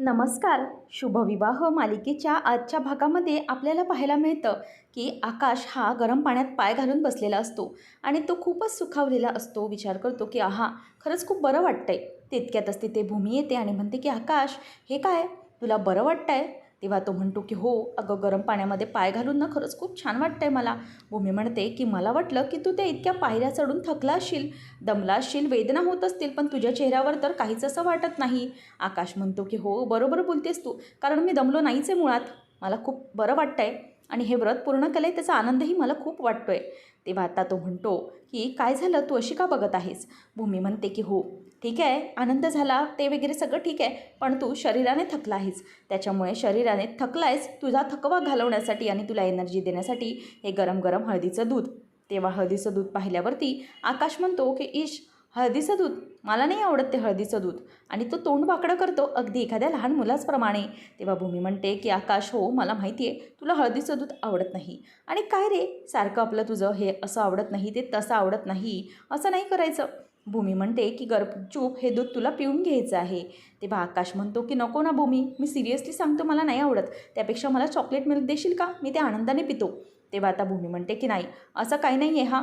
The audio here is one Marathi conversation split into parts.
नमस्कार. शुभविवाह मालिकेच्या आजच्या भागामध्ये आपल्याला पाहायला मिळतं की आकाश हा गरम पाण्यात पाय घालून बसलेला असतो आणि तो खूपच सुखावलेला असतो. विचार करतो की आहा खरंच खूप बरं वाटतंय. तितक्यातच तिथे भूमी येते आणि म्हणते की आकाश हे काय? तुला बरं वाटतंय? तेव्हा तो म्हणतो की हो अगं गरम पाण्यामध्ये पाय घालून ना खरंच खूप छान वाटतंय मला. भूमी म्हणते की मला वाटलं की तू त्या इतक्या पायऱ्या चढून थकला असशील दमला असशील वेदना होत असतील पण तुझ्या चेहऱ्यावर तर काहीच असं वाटत नाही. आकाश म्हणतो की हो बरोबर बोलतेस तू कारण मी दमलो नाहीच आहे मुळात. मला खूप बरं वाटतंय. आणि हे व्रत पूर्ण केलं आहे त्याचा आनंदही मला खूप वाटतो आहे तेव्हा आता तो म्हणतो की काय झालं? तू अशी का बघत आहेस? भूमी म्हणते की हो ठीक आहे आनंद झाला ते वगैरे सगळं ठीक आहे पण तू शरीराने थकला आहेस. त्याच्यामुळे शरीराने थकला आहेस तुझा थकवा घालवण्यासाठी आणि तुला एनर्जी देण्यासाठी हे गरम गरम हळदीचं दूध. तेव्हा हळदीचं दूध पाहिल्यावरती आकाश म्हणतो की इश हळदीचं दूध. मला नाही आवडत ते हळदीचं दूध. आणि तो तोंड वाकडं करतो अगदी एखाद्या लहान मुलाचप्रमाणे. तेव्हा भूमी म्हणते की आकाश हो मला माहिती आहे तुला हळदीचं दूध आवडत नाही. आणि काय रे? सारखं आपलं तुझं हे असं आवडत नाही ते तसं आवडत नाही. असं नाही करायचं. भूमी म्हणते की गरचूप हे दूध तुला पिऊन घ्यायचं आहे. तेव्हा आकाश म्हणतो की नको ना भूमी मी सिरियसली सांगतो मला नाही आवडत. त्यापेक्षा मला चॉकलेट मिल्क देशील का? मी ते आनंदाने पितो. तेव्हा आता भूमी म्हणते की नाही असं काही नाही आहे हा.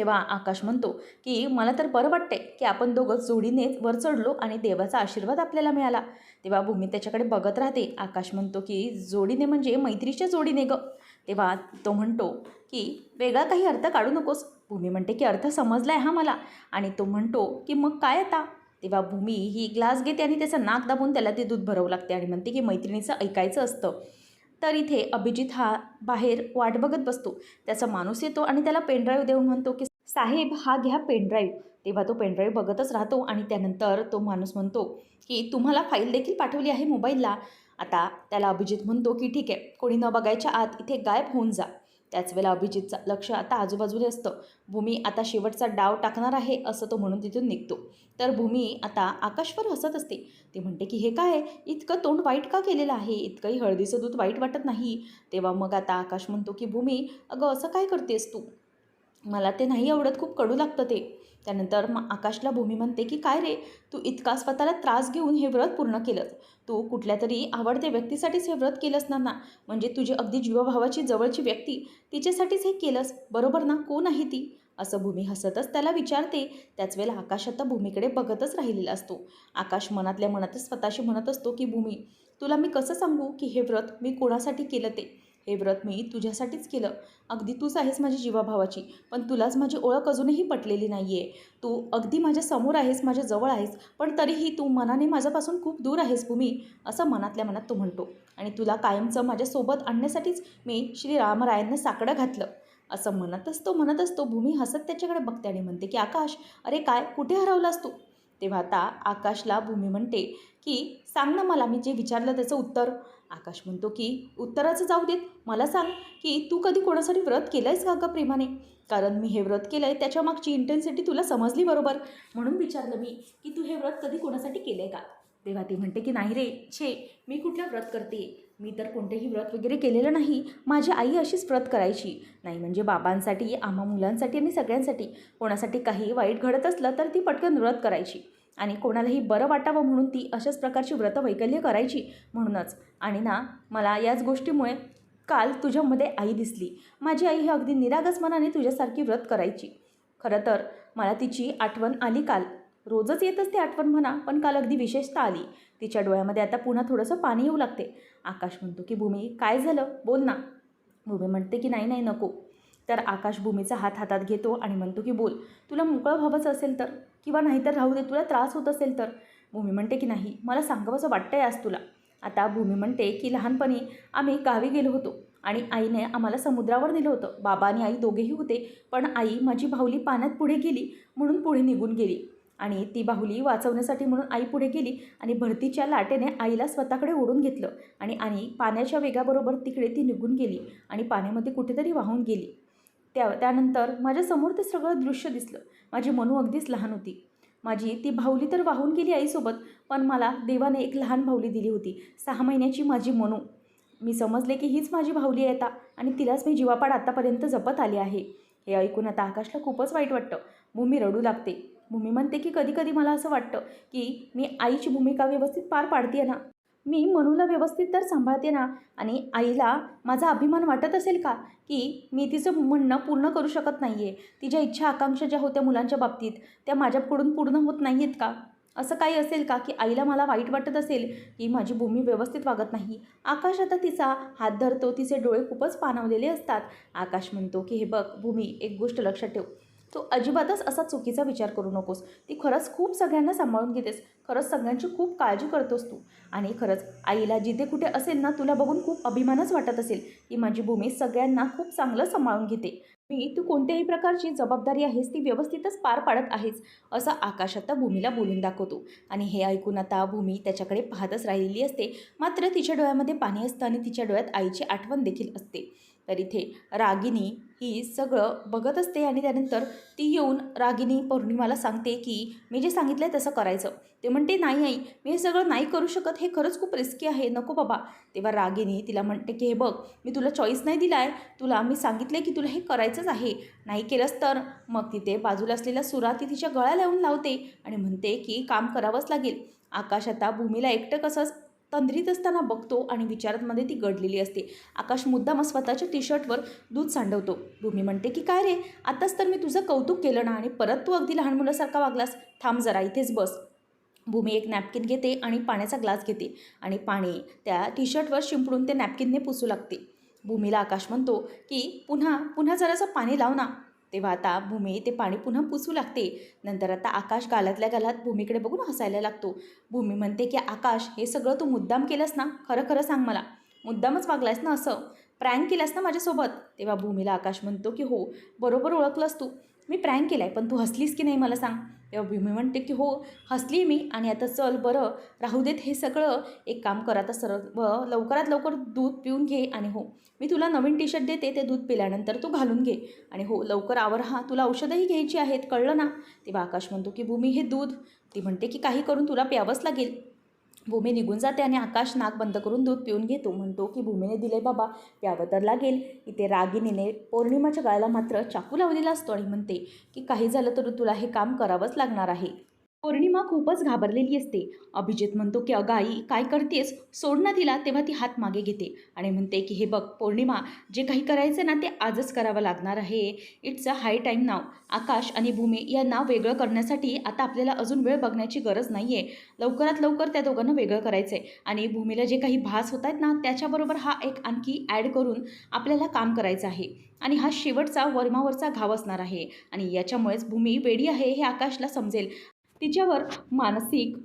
तेव्हा आकाश म्हणतो की मला तर बरं वाटते की आपण दोघं जोडीने वर चढलो आणि देवाचा आशीर्वाद आपल्याला मिळाला. तेव्हा भूमी त्याच्याकडे बघत राहते. आकाश म्हणतो की जोडीने म्हणजे मैत्रीच्या जोडीने ग. तेव्हा तो म्हणतो की वेगळा काही अर्थ काढू नकोस. भूमी म्हणते की अर्थ समजला आहे हा मला. आणि तो म्हणतो की मग काय आता? तेव्हा भूमी ही ग्लास घेते आणि त्याचं नाक दाबून त्याला ते दूध भरवू लागते आणि म्हणते की मैत्रिणीचं ऐकायचं असतं. तर इथे अभिजित हा बाहेर वाट बघत बसतो. त्याचा माणूस येतो आणि त्याला पेनड्राईव्ह देऊन म्हणतो की साहेब हा घ्या पेनड्राईव्ह तेव्हा तो पेनड्राईव्ह बघतच राहतो आणि त्यानंतर तो माणूस म्हणतो की तुम्हाला फाईल देखील पाठवली आहे मोबाईलला आता त्याला अभिजित म्हणतो की ठीक आहे कोणी न बघायच्या आत इथे गायब होऊन जा. त्याच वेळेला अभिजितचं लक्ष आता आजूबाजूला असतं. भूमी आता शेवटचा डाव टाकणार आहे असं तो म्हणून तिथून निघतो. तर भूमी आता आकाशवर हसत असते. ती म्हणते की हे काय? इतकं तोंड वाईट का केलेलं आहे? इतकंही हळदीचं दूध वाईट वाटत नाही. तेव्हा मग आता आकाश म्हणतो की भूमी अगं असं काय करतेस तू? मला ते नाही आवडत खूप कडू लागतं ते. त्यानंतर मग आकाशला भूमी म्हणते की काय रे तू इतका स्वतःला त्रास घेऊन हे व्रत पूर्ण केलंस तू कुठल्या तरी आवडत्या व्यक्तीसाठीच हे व्रत केलंस ना ना. म्हणजे तुझी अगदी जीवभावाची जवळची व्यक्ती तिच्यासाठीच हे केलंस. बरोबर ना? कोण आहे ती? असं भूमी हसतच त्याला विचारते. त्याच वेळेला आकाश आता भूमीकडे बघतच राहिलेला असतो. आकाश मनातल्या मनातच स्वतःशी म्हणत असतो की भूमी तुला मी कसं सांगू की हे व्रत मी कोणासाठी केलं ते? हे व्रत मी तुझ्यासाठीच केलं. अगदी तूच आहेस माझी जीवाभावाची पण तुलाच माझी ओळख अजूनही पटलेली नाही आहे तू अगदी माझ्यासमोर आहेस माझ्या जवळ आहेस पण तरीही तू मनाने माझ्यापासून खूप दूर आहेस भूमी असं मनातल्या मनात तो म्हणतो. आणि तुला कायमचं माझ्यासोबत आणण्यासाठीच मी श्री रामरायांना साकडं घातलं. असं म्हणतच तो म्हणत असतो भूमी हसत त्याच्याकडे बघते आणि म्हणते की आकाश अरे काय कुठे हरवलास तू? तेव्हा आता आकाशला भूमी म्हणते की सांग ना मला मी जे विचारलं त्याचं उत्तर. आकाश म्हणतो की उत्तराचं जाऊ देत. मला सांग की तू कधी कोणासाठी व्रत केलं आहेस का गं प्रेमाने? कारण मी हे व्रत केलं आहे त्याच्या मागची इंटेन्सिटी तुला समजली बरोबर. म्हणून विचारलं मी की तू हे व्रत कधी कोणासाठी केलं आहे का? तेव्हा ती म्हणते की नाही रे छे मी कुठलं व्रत करते? मी तर कोणतेही व्रत वगैरे केलेलं नाही. माझी आई अशीच व्रत करायची. नाही म्हणजे बाबांसाठी आम्हा मुलांसाठी आणि सगळ्यांसाठी. कोणासाठी काही वाईट घडत असलं तर ती पटकन व्रत करायची. आणि कोणालाही बरं वाटावं म्हणून ती अशाच प्रकारची व्रतं वैकल्य करायची म्हणूनच. आणि ना मला याच गोष्टीमुळे काल तुझ्यामध्ये आई दिसली. माझी आई ही अगदी निरागस मनाने तुझ्यासारखी व्रत करायची. खरं तर मला तिची आठवण आली काल. रोजच येत असते आठवण म्हणा पण काल अगदी विशेषता आली. तिच्या डोळ्यामध्ये आता पुन्हा थोडंसं पाणी येऊ लागते. आकाश म्हणतो की भूमी काय झालं? बोल ना. भूमी म्हणते की नाही नाही नको. तर आकाश भूमीचा हात हातात घेतो आणि म्हणतो की बोल. तुला मोकळं व्हावंच असेल तर. किंवा नाहीतर राहू दे तुला त्रास होत असेल तर. भूमी म्हणते की नाही मला सांगावंसं वाटतंय आज तुला. आता भूमी म्हणते की लहानपणी आम्ही गावी गेलो होतो आणि आईने आम्हाला समुद्रावर नेलं होतं. बाबा आणि आई दोघेही होते पण आई माझी बाहुली पाण्यात पुढे गेली म्हणून पुढे निघून गेली. आणि ती बाहुली वाचवण्यासाठी म्हणून आई पुढे गेली आणि भरतीच्या लाटेने आईला स्वतःकडे ओढून घेतलं आणि आणि पाण्याच्या वेगाबरोबर तिकडे ती निघून गेली आणि पाण्यामध्ये कुठेतरी वाहून गेली. त्या त्यानंतर माझ्यासमोर ते सगळं दृश्य दिसलं. माझी मनू अगदीच लहान होती. माझी ती भाऊली तर वाहून गेली आईसोबत पण मला देवाने एक लहान भाऊली दिली होती. सहा महिन्याची माझी मनू. मी समजले की हीच माझी भाऊली आहे आता आणि तिलाच मी जीवापाड आत्तापर्यंत जपत आली आहे. हे ऐकून आता आकाशला खूपच वाईट वाटतं. भूमी रडू लागते. भूमी म्हणते की कधी कधी मला असं वाटतं की मी आईची भूमिका व्यवस्थित पार पाडते ना. मी मनूला व्यवस्थित तर सांभाळते ना? आणि आईला माझा अभिमान वाटत असेल का? की मी तिचं म्हणणं पूर्ण करू शकत नाही आहे तिच्या इच्छा आकांक्षा ज्या होत्या मुलांच्या बाबतीत त्या माझ्याकडून पूर्ण होत नाही आहेत का? असं काही असेल का की आईला मला वाईट वाटत असेल की माझी भूमी व्यवस्थित वागत नाही? आकाश आता तिचा हात धरतो तिचे डोळे खूपच पाणावलेले असतात. आकाश म्हणतो की हे बघ भूमी एक गोष्ट लक्षात ठेव. तू अजिबातच असा चुकीचा विचार करू नकोस. ती खरंच खूप सगळ्यांना सांभाळून घेतेस. खरंच सगळ्यांची खूप काळजी करतोस तू. आणि खरंच आईला जिथे कुठे असेल ना तुला बघून खूप अभिमानच वाटत असेल. की माझी भूमी सगळ्यांना खूप चांगलं सांभाळून घेते. मी तू कोणत्याही प्रकारची जबाबदारी आहेस ती व्यवस्थितच पार पाडत आहेस असं आकाश आता भूमीला बोलून दाखवतो. आणि हे ऐकून आता भूमी त्याच्याकडे पाहतच राहिलेली असते. मात्र तिच्या डोळ्यामध्ये पाणी असतं आणि तिच्या डोळ्यात आईची आठवण देखील असते. तर इथे रागिनी ही सगळं बघत असते आणि त्यानंतर ती येऊन रागिनी पौर्णिमाला सांगते की मी जे सांगितलं आहे तसं करायचं. ते म्हणते नाही आई मी हे सगळं नाही करू शकत. हे खरंच खूप रिस्की आहे. नको बाबा. तेव्हा रागिनी तिला म्हणते की हे बघ मी तुला चॉईस नाही दिला आहे तुला मी सांगितलं आहे की तुला हे करायचंच आहे. नाही केलंस तर. मग तिथे बाजूला असलेला सुरा ती तिच्या गळ्या लावून लावते आणि म्हणते की काम करावंच लागेल. आकाश आता भूमीला एकटं कसंच तंद्रीत असताना बघतो आणि विचारांमध्ये ती गडलेली असते. आकाश मुद्दाम स्वतःच्या टी शर्टवर दूध सांडवतो. भूमी म्हणते की काय रे? आत्ताच तर मी तुझं कौतुक केलं ना आणि परत तू अगदी लहान मुलासारखा वागलास. थांब जरा इथेच बस. भूमी एक नॅपकिन घेते आणि पाण्याचा ग्लास घेते आणि पाणी त्या टी शर्टवर शिंपडून ते नॅपकिनने पुसू लागते. भूमीला आकाश म्हणतो की पुन्हा पुन्हा जरासं पाणी लाव ना. तेव्हा आता भूमी ते पाणी पुन्हा पुसू लागते. नंतर आता आकाश गालातल्या गालात भूमीकडे बघून हसायला लागतो. भूमी म्हणते की आकाश हे सगळं तू मुद्दाम केलंस ना? खरं खरं सांग मला. मुद्दामच वागलायस ना असं? प्रँक केलास ना माझ्यासोबत? तेव्हा भूमीला आकाश म्हणतो की हो. बरोबर ओळखलंस तू. मी प्रँक केला आहे पण तू हसलीस की नाही मला सांग? तेव्हा भीमी म्हणते की हो हसली मी आणि आता चल बरं राहू देत हे सगळं. एक काम कर आता सर्व लवकरात लवकर दूध पिऊन घे आणि हो मी तुला नवीन टी शर्ट देते ते दूध पिल्यानंतर तू घालून घे. आणि हो लवकर आवर हा तुला औषधंही घ्यायची आहेत कळलं ना? तेव्हा आकाश म्हणतो की भूमी हे दूध. ती म्हणते की काही करून तुला प्यावंच लागेल. भूमी निघून जाते आणि आकाश नाक बंद करून दूध पिऊन घेतो. म्हणतो की भूमीने दिले बाबा प्यावं तर लागेल. इथे रागिनीने पौर्णिमाच्या गाळ्याला मात्र चाकू लावलेला असतो. आणि म्हणते की काही झालं तर तुला हे काम करावंच लागणार आहे. पौर्णिमा खूपच घाबरलेली असते. अभिजित म्हणतो की अगं आई काय करतेस? सोड ना तिला तेव्हा ती हात मागे घेते. आणि म्हणते की हे बघ पौर्णिमा जे काही करायचं ना ते आजच करावं लागणार आहे. इट्स अ हाय टाईम नाव आकाश आणि भूमी या नाव वेगळं करण्यासाठी आता आपल्याला अजून वेळ बघण्याची गरज नाही आहे लवकरात लवकर त्या दोघांना वेगळं करायचं आहे आणि भूमीला जे काही भास होत आहेत ना त्याच्याबरोबर हा एक आणखी ॲड करून आपल्याला काम करायचं आहे. आणि हा शेवटचा वर्मावरचा घाव असणार आहे. आणि याच्यामुळेच भूमी वेडी आहे हे आकाशला समजेल. तिच्यावर मानसिक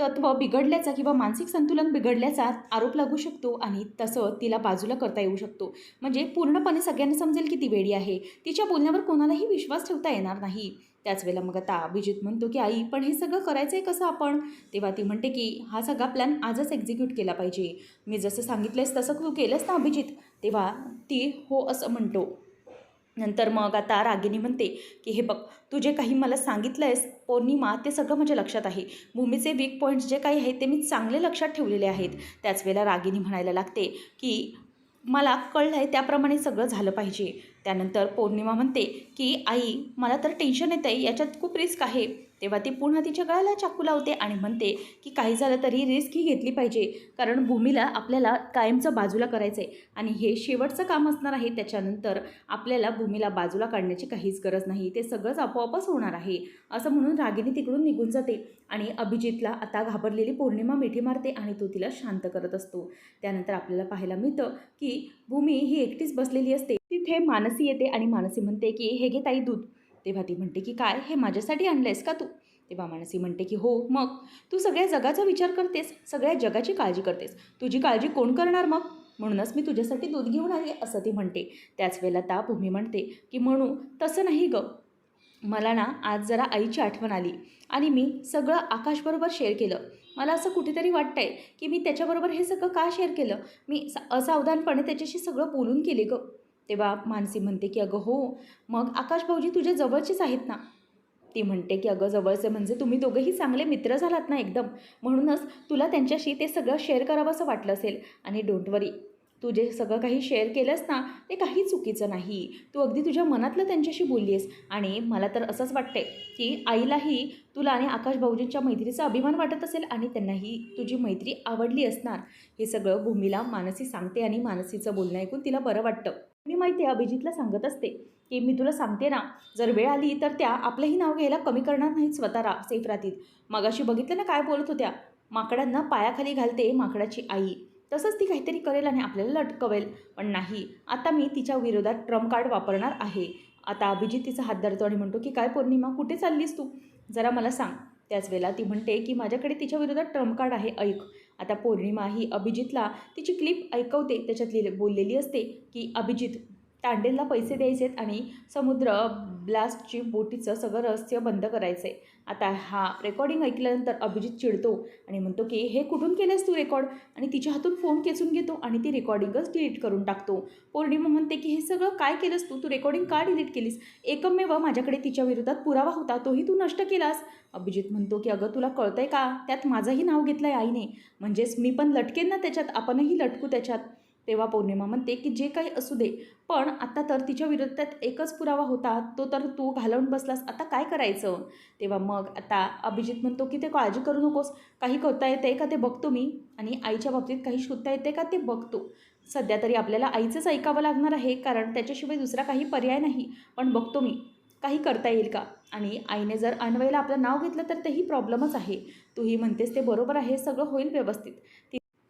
तत्व बिघडल्याचा किंवा मानसिक संतुलन बिघडल्याचा आरोप लागू शकतो आणि तसं तिला बाजूला करता येऊ शकतो. म्हणजे पूर्णपणे सगळ्यांना समजेल की ती वेडी आहे. तिच्या बोलण्यावर कोणालाही विश्वास ठेवता येणार नाही. त्याच वेळेला मग आता अभिजित म्हणतो की आई पण हे सगळं करायचं आहे कसं आपण? तेव्हा ती म्हणते की हा सगळा प्लॅन आजच एक्झिक्यूट केला पाहिजे. मी जसं सांगितलंयस तसं तू केलंस ना अभिजित? तेव्हा ती हो असं म्हणतो. नंतर मग आता रागिनी म्हणते की हे बघ तू जे काही मला सांगितलं आहेस पौर्णिमा ते सगळं माझ्या लक्षात आहे. भूमीचे वीक पॉईंट्स जे काही आहेत ते मी चांगले लक्षात ठेवलेले आहेत. त्याच वेळेला रागिनी म्हणायला लागते की मला कळलं आहे त्याप्रमाणे सगळं झालं पाहिजे. त्यानंतर पौर्णिमा म्हणते की आई मला तर टेन्शन येतं आहे याच्यात खूप रिस्क आहे. तेव्हा ती पुन्हा तिच्या गळ्याला चाकू लावते आणि म्हणते की काही झालं तरी रिस्क ही घेतली पाहिजे. कारण भूमीला आपल्याला कायमचं बाजूला करायचं आहे आणि हे शेवटचं काम असणार आहे. त्याच्यानंतर आपल्याला भूमीला बाजूला काढण्याची काहीच गरज नाही. ते सगळंच आपोआपच होणार आहे. असं म्हणून रागिनी तिकडून निघून जाते आणि अभिजितला आता घाबरलेली पौर्णिमा मिठी मारते आणि तो तिला शांत करत असतो. त्यानंतर आपल्याला पाहायला मिळतं की भूमी ही एकटीच बसलेली असते. तिथे मानसी येते आणि मानसी म्हणते की हे घे ताई दूध. तेव्हा ती म्हणते की काय? हे माझ्यासाठी आणलंयस का तू? तेव्हा मानसी म्हणते की हो मग? तू सगळ्या जगाचा विचार करतेस? सगळ्या जगाची काळजी करतेस? तुझी काळजी कोण करणार मग? म्हणूनच मी तुझ्यासाठी दूध घेऊन आली असं ती म्हणते. त्याच वेळेला ता भूमी म्हणते की म्हणू तसं नाही ग. मला ना आज जरा आईची आठवण आली आणि मी सगळं आकाशबरोबर शेअर केलं. मला असं कुठेतरी वाटतं आहे की मी त्याच्याबरोबर हे सगळं का शेअर केलं? मी असावधानपणे त्याच्याशी सगळं बोलून केले गं. तेव्हा मानसी म्हणते की अगं हो. मग आकाश भाऊजी तुझ्या जवळचेच आहेत ना? ती म्हणते की अगं जवळचे म्हणजे तुम्ही दोघंही चांगले मित्र झालात ना एकदम. म्हणूनच तुला त्यांच्याशी ते सगळं शेअर करावं असं वाटलं असेल. आणि डोंट वरी तू जे सगळं काही शेअर केलंस ना ते काही चुकीचं नाही. तू अगदी तुझ्या मनातलं त्यांच्याशी बोलली आहेस आणि मला तर असंच वाटते की आईलाही तुला आणि आकाश भाऊजींच्या मैत्रीचा अभिमान वाटत असेल आणि त्यांनाही तुझी मैत्री आवडली असणार. हे सगळं भूमीला मानसी सांगते आणि मानसीचं बोलणं ऐकून तिला बरं वाटतं. मी माहिती आहे अभिजितला सांगत असते की मी तुला सांगते ना जर वेळ आली तर त्या आपलंही नाव घ्यायला कमी करणार नाहीत स्वतः सेफ राहतील मगाशी बघितलं ना काय बोलत होत्या? माकडांना पायाखाली घालते माकडाची आई. तसंच ती काहीतरी करेल आणि आपल्याला लटकवेल. पण नाही आता मी तिच्या विरोधात ट्रम्प कार्ड वापरणार आहे. आता अभिजित तिचा हात धरतो आणि म्हणतो की काय पौर्णिमा कुठे चाललीस तू? जरा मला सांग. त्याच वेळेला ती म्हणते की माझ्याकडे तिच्या विरोधात ट्रम्प कार्ड आहे ऐक. आता पौर्णिमा ही अभिजितला तिची क्लिप ऐकवते. त्याच्यात लिहिले बोललेली असते की अभिजित तांडेलला पैसे द्यायचेत आणि समुद्र ब्लास्टची बोटीचं सगळं रहस्य बंद करायचं आहे आता हा रेकॉर्डिंग ऐकल्यानंतर अभिजित चिडतो आणि म्हणतो की हे कुठून केलंस तू रेकॉर्ड आणि तिच्या हातून फोन खेचून घेतो आणि ती रेकॉर्डिंगच डिलीट करून टाकतो. पौर्णिमा म्हणते की हे सगळं काय केलंस तू? तू रेकॉर्डिंग का डिलीट केलीस? एकमेव माझ्याकडे तिच्या विरोधात पुरावा होता तोही तू नष्ट केलास. अभिजित म्हणतो की अगं तुला कळतंय का? त्यात माझंही नाव घेतलं आहे आईने. म्हणजेच मी पण लटकेन ना त्याच्यात? आपणही लटकू त्याच्यात. तेव्हा पौर्णिमा म्हणते की जे काही असू दे. पण आता तर तिच्या विरोधात एकच पुरावा होता तो तर तू घालवून बसलास. आता काय करायचं? तेव्हा मग आता अभिजित म्हणतो की ते काळजी करू नकोस. काही करता येते का ते बघतो मी. आणि आईच्या बाबतीत काही शोधता येते का ते बघतो. सध्या तरी आपल्याला आईचंच ऐकावं लागणार आहे कारण त्याच्याशिवाय दुसरा काही पर्याय नाही. पण बघतो मी. काही करता येईल का? आणि आईने जर अन्वयला आपलं नाव घेतलं तर तेही प्रॉब्लेमच आहे. तूही म्हणतेस ते बरोबर आहे. सगळं होईल व्यवस्थित.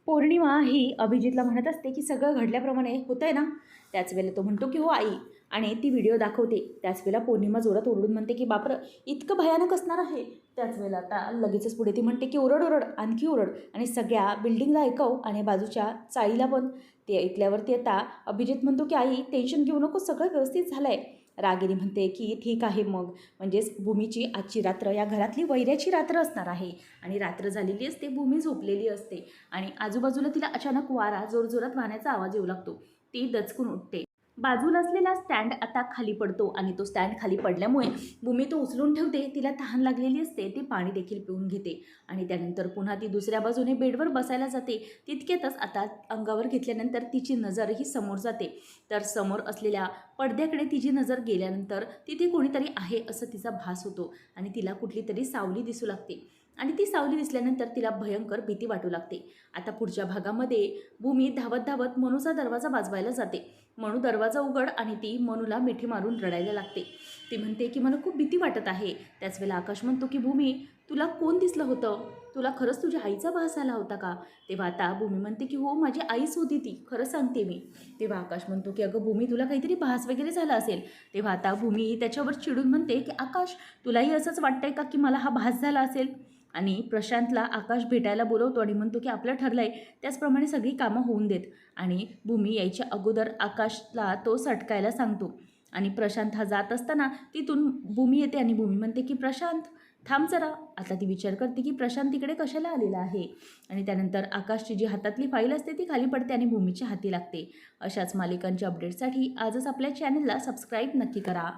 पौर्णिमा ही अभिजितला म्हणत असते की सगळं घडल्याप्रमाणे होतं आहे ना? त्याच वेळेला तो म्हणतो की हो आई. आणि ती व्हिडिओ दाखवते. त्याच वेळेला पौर्णिमा जोरात ओरडून म्हणते की बापरं इतकं भयानक असणार आहे. त्याच वेळेला आता लगेचच पुढे ती म्हणते की ओरड ओरड आणखी ओरड. आणि सगळ्या बिल्डिंगला ऐकव आणि बाजूच्या चाळीला पण. ते ऐकल्यावरती आता अभिजित म्हणतो की आई टेन्शन घेऊ नको सगळं व्यवस्थित झालं आहे रागिनी म्हणते की ठीक आहे मग. म्हणजेच भूमीची आजची रात्र या घरातली वैऱ्याची रात्र असणार आहे. आणि रात्र झालेली असते भूमी झोपलेली असते. आणि आजूबाजूला तिला अचानक वारा जोरजोरात वाहण्याचा आवाज येऊ लागतो. ती दचकून उठते. बाजूला असलेला स्टँड आता खाली पडतो आणि तो स्टँड खाली पडल्यामुळे भूमी तो उचलून ठेवते तिला तहान लागलेली असते ती पाणी देखील पिऊन घेते. आणि त्यानंतर पुन्हा ती दुसऱ्या बाजूने बेडवर बसायला जाते. तितक्यातच आता अंगावर घेतल्यानंतर तिची नजर ही समोर जाते. तर समोर असलेल्या पडद्याकडे तिची नजर गेल्यानंतर तिथे कोणीतरी आहे असं तिचा भास होतो आणि तिला कुठली तरी सावली दिसू लागते. आणि ती सावली दिसल्यानंतर तिला भयंकर भीती वाटू लागते. आता पुढच्या भागामध्ये भूमी धावत धावत मनूचा दरवाजा वाजवायला जाते. मनू दरवाजा उघड आणि ती मनूला मिठी मारून रडायला लागते. ती म्हणते की मला खूप भीती वाटत आहे. त्याच वेळेला आकाश म्हणतो की भूमी तुला कोण दिसलं होतं? तुला खरंच तुझ्या आईचा भास आला होता का? तेव्हा आता भूमी म्हणते की हो माझी आईच होती ती. खरं सांगते मी. तेव्हा आकाश म्हणतो की अगं भूमी तुला काहीतरी भास वगैरे झाला असेल. तेव्हा आता भूमी त्याच्यावर चिडून म्हणते की आकाश तुलाही असंच वाटतंय का की मला हा भास झाला असेल? आणि प्रशांतला आकाश भेटायला बोलवतो आणि म्हणतो की आपलं ठरलं आहे त्याचप्रमाणे सगळी कामं होऊन देत. आणि भूमी यायच्या अगोदर आकाशला तो सटकायला सांगतो. आणि प्रशांत हा जात असताना तिथून भूमी येते आणि भूमी म्हणते की प्रशांत थांब जरा. आता ती विचार करते की प्रशांत तिकडे कशाला आलेला आहे? आणि त्यानंतर आकाशची जी हातातली फाईल असते ती खाली पडते आणि भूमीच्या हाती लागते. अशाच मालिकांच्या अपडेटसाठी आजच आपल्या चॅनलला सबस्क्राईब नक्की करा.